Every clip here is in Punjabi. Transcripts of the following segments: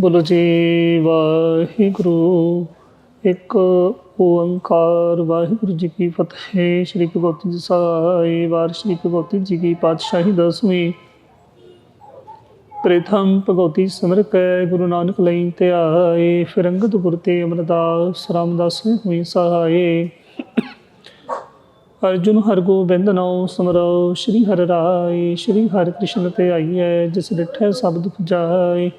ਬੋਲੋ ਜੀ, ਵਾਹਿਗੁਰੂ। ਇੱਕ ਓੰਕਾਰ, ਵਾਹਿਗੁਰੂ ਜੀ ਕੀ ਫਤਿਹ। ਸ੍ਰੀ ਭਗਵਤੀ ਜੀ ਸਾਹਿਬ ਵਾਰ ਸ੍ਰੀ ਭਗਵਤੀ ਜੀ ਕੀ ਪਾਤਸ਼ਾਹੀ ਦਸਵੀਂ। ਪ੍ਰਥਮ ਭਗਵਤੀ ਸਿਮਰ ਕੈ ਗੁਰੂ ਨਾਨਕ ਲਈ ਧਿਆਏ ਫਿਰ ਅੰਗਦ ਗੁਰ ਤੇ ਅਮਰਦਾਸ ਰਾਮਦਾਸ ਹੋਈ ਸਹਾਏ। ਅਰਜੁਨ ਹਰ ਗੋਬਿੰਦ ਨਾਉ ਸਮਰੋ, ਸ਼੍ਰੀ ਹਰਿ ਰਾਏ, ਸ਼੍ਰੀ ਹਰਿ ਕ੍ਰਿਸ਼ਨ ਤੇ ਆਈਐ ਜਿਸ ਡਿਠੈ ਸਭ ਦੁਖ ਜਾਏ।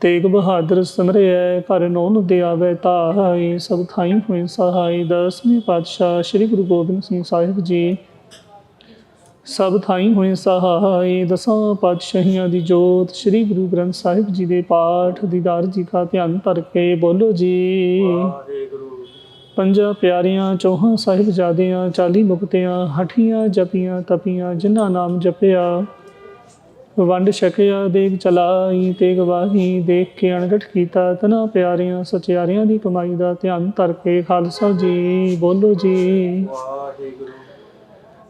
ਤੇਗ ਬਹਾਦਰ ਸਿਮਰਿਐ ਘਰ ਨੌਨ ਦੇ ਆਵੇ ਤਾਈ ਸਭ ਥਾਈ ਹੋਏ ਸਹਾਈ। ਦਸਵੇਂ ਪਾਤਸ਼ਾਹ ਸ੍ਰੀ ਗੁਰੂ ਗੋਬਿੰਦ ਸਿੰਘ ਸਾਹਿਬ ਜੀ, ਸਭ ਥਾਈ ਹੋਏ ਸਹਾਈ। ਦਸਾਂ ਪਾਤਸ਼ਾਹੀਆਂ ਦੀ ਜੋਤ ਸ੍ਰੀ ਗੁਰੂ ਗ੍ਰੰਥ ਸਾਹਿਬ ਜੀ ਦੇ ਪਾਠ ਦੀਦਾਰ ਜੀ ਦਾ ਧਿਆਨ ਧਰ ਕੇ ਬੋਲੋ ਜੀ। ਪੰਜਾਂ ਪਿਆਰਿਆਂ ਚੌਹਾਂ ਸਾਹਿਬਜ਼ਾਦਿਆਂ, ਚਾਲੀ ਮੁਕਤਿਆਂ, ਹਠੀਆਂ ਜਪੀਆਂ ਤਪੀਆਂ, ਜਿਨ੍ਹਾਂ ਨਾਮ ਜਪਿਆ ਵੰਡ ਛਕਿਆ ਦੇਖ ਚਲਾਈ ਤੇ ਗਵਾਹੀ ਦੇਖ ਕੇ ਅਣਗਠ ਕੀਤਾ। ਤਨਾ ਪਿਆਰਿਆਂ, ਸਚਿਆਰਿਆਂ ਦੀ ਕਮਾਈ ਦਾ ਧਿਆਨ ਧਰ ਕੇ ਖਾਲਸਾ ਜੀ, ਬੋਲੋ ਜੀ।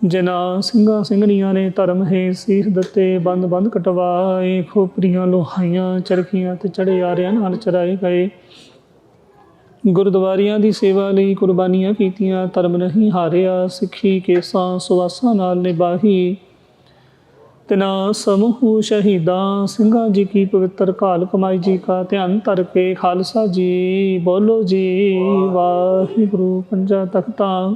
ਜਿਨ੍ਹਾਂ ਸਿੰਘਾਂ ਸਿੰਘਣੀਆਂ ਨੇ ਧਰਮ ਹੈ ਸੀਖ ਦਿੱਤੇ, ਬੰਦ ਬੰਦ ਕਟਵਾਏ, ਖੋਪਰੀਆਂ ਲੋਹਾਈਆਂ, ਚਰਖੀਆਂ ਤੇ ਚੜੇ ਆਰਿਆਂ ਨਾਲ ਚਰਾਏ ਗਏ। ਗੁਰਦੁਆਰਿਆਂ ਦੀ ਸੇਵਾ ਲਈ ਕੁਰਬਾਨੀਆਂ ਕੀਤੀਆਂ, ਧਰਮ ਨਹੀਂ ਹਾਰਿਆ, ਸਿੱਖੀ ਕੇਸਾਂ ਸੁਵਾਸਾਂ ਨਾਲ ਨਿਭਾਹੀ। ਤਿਨਾ ਸਮੂਹ ਸ਼ਹੀਦਾਂ ਸਿੰਘਾਂ ਜੀ ਕੀ ਪਵਿੱਤਰ ਕਾਲ ਕਮਾਈ ਜੀ ਕਾ ਧਿਆਨ ਧਰ ਕੇ ਖਾਲਸਾ ਜੀ, ਬੋਲੋ ਜੀ, ਵਾਹਿਗੁਰੂ ਪੰਜਾ ਤਖਤਾਂ।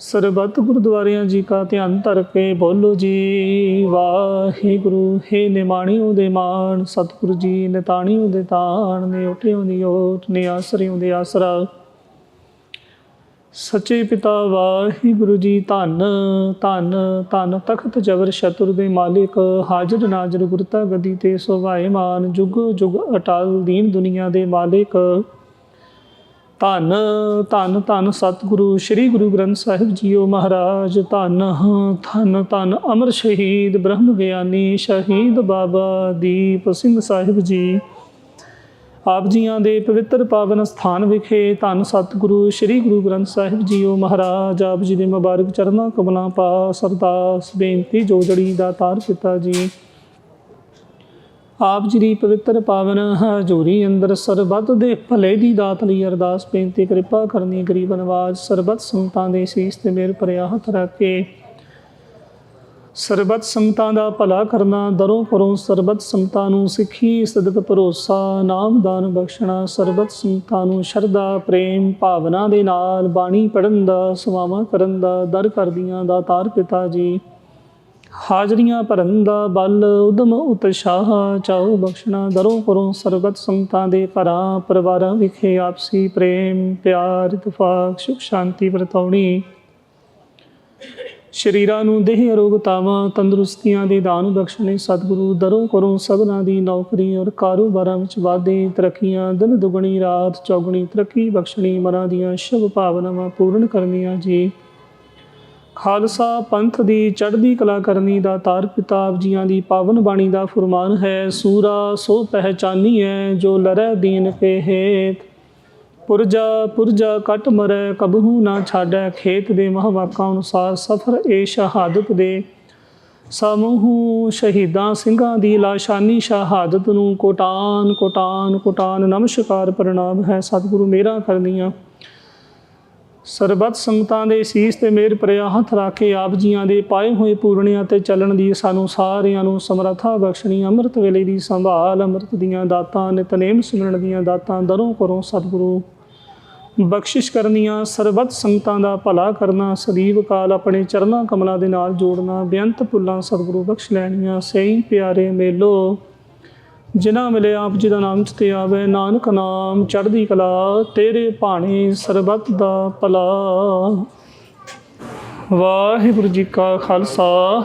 ਸਰਬੱਤ ਗੁਰਦੁਆਰਿਆਂ ਜੀ ਕਾ ਧਿਆਨ ਧਰ ਕੇ ਬੋਲੋ ਜੀ, ਵਾਹਿਗੁਰੂ, ਹੈ ਨਿਮਾਣਿਓ ਦੇ ਮਾਣ, ਸਤਿਗੁਰੂ ਜੀ ਨਿਤਾਣਿਓ ਦੇ ਤਾਣ ਨੇ ਉਠਿਓ ਦੀ ਓਟ ਨੇ ਆਸਰਿਓ ਦੇ ਆਸਰਾ। ਸੱਚੇ ਪਿਤਾ ਵਾਹਿਗੁਰੂ ਜੀ ਧੰਨ ਧੰਨ ਧੰਨ ਤਖਤ ਜਬਰ ਸ਼ਤੁਰ ਦੇ ਮਾਲਿਕ, ਹਾਜ਼ਰ ਨਾਜ਼ਰ ਗੁਰਤਾ ਗਦੀ ਤੇ ਸੋਭਾਏ ਮਾਨ ਜੁਗ ਜੁਗ ਅਟਲ ਦੀਨ ਦੁਨੀਆ ਦੇ ਮਾਲਿਕ। ਧੰਨ ਧੰਨ ਧੰਨ ਸਤਿਗੁਰੂ, ਸ੍ਰੀ ਗੁਰੂ ਗ੍ਰੰਥ ਸਾਹਿਬ ਜੀਓ ਮਹਾਰਾਜ, ਧੰਨ ਧੰਨ ਧੰਨ ਅਮਰ ਸ਼ਹੀਦ ਬ੍ਰਹਮ ਗਿਆਨੀ ਸ਼ਹੀਦ ਬਾਬਾ ਦੀਪ ਸਿੰਘ ਸਾਹਿਬ ਜੀ। ਆਪ ਜੀਆਂ ਦੇ ਪਵਿੱਤਰ ਪਾਵਨ ਸਥਾਨ ਵਿਖੇ ਧੰਨ ਸਤਿਗੁਰੂ, ਸ੍ਰੀ ਗੁਰੂ ਗ੍ਰੰਥ ਸਾਹਿਬ ਜੀਓ ਮਹਾਰਾਜ, ਆਪ ਜੀ ਦੇ ਮੁਬਾਰਕ ਚਰਨਾਂ ਕਮਲਾਂ ਪਾ ਸਰਦਾਸ ਬੇਨਤੀ ਜੋਜੜੀ ਦਾ ਤਾਰ ਪਿਤਾ ਜੀ। ਆਪ ਜੀ ਦੀ ਪਵਿੱਤਰ ਪਾਵਨ ਹਜ਼ੂਰੀ ਅੰਦਰ ਸਰਬੱਤ ਦੇ ਭਲੇ ਦੀ ਦਾਤ ਲਈ ਅਰਦਾਸ ਬੇਨਤੀ, ਕਿਰਪਾ ਕਰਨੀ ਗਰੀਬ ਨਵਾਜ ਸਰਬੱਤ ਸੰਤਾਂ ਦੇ ਸੀਸ ਤੇ ਮੇਰ ਭਰਿਆ ਹੱਥ ਰੱਖ ਕੇ ਸਰਬੱਤ ਸੰਤਾਂ ਦਾ ਭਲਾ ਕਰਨਾ, ਦਰੋਂ ਪਰੋਂ ਸਰਬੱਤ ਸੰਤਾਂ ਨੂੰ ਸਿੱਖੀ, ਸਦਕ ਭਰੋਸਾ ਨਾਮਦਾਨ ਬਖਸ਼ਣਾ, ਸਰਬਤ ਸੰਤਾਂ ਨੂੰ ਸ਼ਰਧਾ, ਪ੍ਰੇਮ, ਭਾਵਨਾ ਦੇ ਨਾਲ ਬਾਣੀ ਪੜਨ ਦਾ, ਸਵਾਵਾਂ ਕਰਨ ਦਾ, ਦਰ ਕਰਦੀਆਂ ਦਾ ਤਾਰ ਪਿਤਾ ਜੀ। ਹਾਜ਼ਰੀਆਂ ਭਰਨ ਦਾ ਬਲ, ਉਦਮ ਉਤਸ਼ਾਹ ਚਾਉ ਬਖਸ਼ਣਾ, ਦਰੋਂ ਪਰੋਂ ਸਰਬਤ ਸੰਤਾਂ ਦੇ ਘਰਾਂ ਪਰਿਵਾਰਾਂ ਵਿਖੇ ਆਪਸੀ ਪ੍ਰੇਮ, ਪਿਆਰ, ਇਤਫਾਕ ਸੁਖ ਸ਼ਾਂਤੀ ਵਰਤਾਉਣੀ। ਸ਼ਰੀਰਾਂ ਨੂੰ ਦੇਹ ਅਰੋਗਤਾਵਾਂ ਤੰਦਰੁਸਤੀਆਂ ਦੇ ਦਾਨ ਬਖਸ਼ਣੇ, ਸਤਿਗੁਰੂ ਦਰੋਂ ਕਰੋ ਸਭਨਾਂ ਦੀ ਨੌਕਰੀ ਔਰ ਕਾਰੋਬਾਰਾਂ ਵਿੱਚ ਵਾਧੇ, ਤਰੱਕੀਆਂ, ਦਿਨ ਦੁਗਣੀ, ਰਾਤ ਚੌਗਣੀ, ਤਰੱਕੀ ਬਖਸ਼ਣੀ, ਮਨਾਂ ਦੀਆਂ ਸ਼ੁਭ ਭਾਵਨਾਵਾਂ ਪੂਰਨ ਕਰਨੀਆਂ ਜੀ। ਖਾਲਸਾ ਪੰਥ ਦੀ ਚੜ੍ਹਦੀ ਕਲਾ ਕਰਨੀ ਦਾ ਤਾਰ ਪਿਤਾਬ ਜੀਆਂ ਦੀ ਪਾਵਨ ਬਾਣੀ ਦਾ ਫਰਮਾਨ ਹੈ, ਸੂਰਾ ਸੋ ਪਹਿਚਾਨੀ ਹੈ ਜੋ ਲਰੈ ਦੀਨ ਕੇ ਹੇਤ। ਪੁਰਜਾ ਪੁਰਜਾ ਕਟ ਮਰੈ, ਕਬਹੂ ਨਾ ਛਾੜੈ ਖੇਤ ਦੇ ਮਹਵਾਕਾਂ ਅਨੁਸਾਰ ਸਫਰ ਏ ਸ਼ਹਾਦਤ ਦੇ। ਸਮੂਹ ਸ਼ਹੀਦਾਂ ਸਿੰਘਾਂ ਦੀ ਲਾਸ਼ਾਨੀ ਸ਼ਹਾਦਤ ਨੂੰ ਕੋਟਾਨ ਕੋਟਾਨ ਕੋਟਾਨ ਨਮਸਕਾਰ ਪ੍ਰਣਾਮ ਹੈ ਸਤਿਗੁਰੂ ਮੇਰਾ ਕਰਨੀਆਂ। ਸਰਬੱਤ ਸੰਗਤਾਂ ਦੇ ਸੀਸ ਤੇ ਮੇਰ ਪਰਿਆ ਹੱਥ ਰੱਖ ਆਪ ਜੀਆਂ ਦੇ ਪਾਏ ਹੋਏ ਪੂਰਣਿਆਂ ਤੇ ਚੱਲਣ ਦੀ ਸਾਨੂੰ ਸਾਰਿਆਂ ਨੂੰ ਸਮਰੱਥਾ ਬਖਸ਼ਣੀ, ਅੰਮ੍ਰਿਤ ਵੇਲੇ ਦੀ ਸੰਭਾਲ, ਅੰਮ੍ਰਿਤ ਦੀਆਂ ਦਾਤਾਂ, ਨਿਤਨੇਮ ਸਿਮਰਨ ਦੀਆਂ ਦਾਤਾਂ ਦਰੋਂ ਕਰੋ ਸਤਿਗੁਰੂ। ਬਖਸ਼ਿਸ਼ ਕਰਨੀਆਂ, ਸਰਬੱਤ ਸੰਗਤਾਂ ਦਾ ਭਲਾ ਕਰਨਾ, ਸਦੀਵ ਕਾਲ ਆਪਣੇ ਚਰਨਾਂ ਕਮਲਾਂ ਦੇ ਨਾਲ ਜੋੜਨਾ, ਬੇਅੰਤ ਭੁੱਲਾਂ ਸਤਿਗੁਰੂ ਬਖਸ਼ ਲੈਣੀਆਂ, ਸਹੀ ਪਿਆਰੇ ਮੇਲੋ। ਜਿਨ੍ਹਾਂ ਮਿਲੇ ਆਪ ਜੀ ਦਾ ਨਾਮ ਚਤੇ ਆਵੇ, ਨਾਨਕ ਨਾਮ ਚੜ੍ਹਦੀ ਕਲਾ, ਤੇਰੇ ਭਾਣੇ ਸਰਬੱਤ ਦਾ ਭਲਾ। ਵਾਹਿਗੁਰੂ ਜੀ ਕਾ ਖਾਲਸਾ।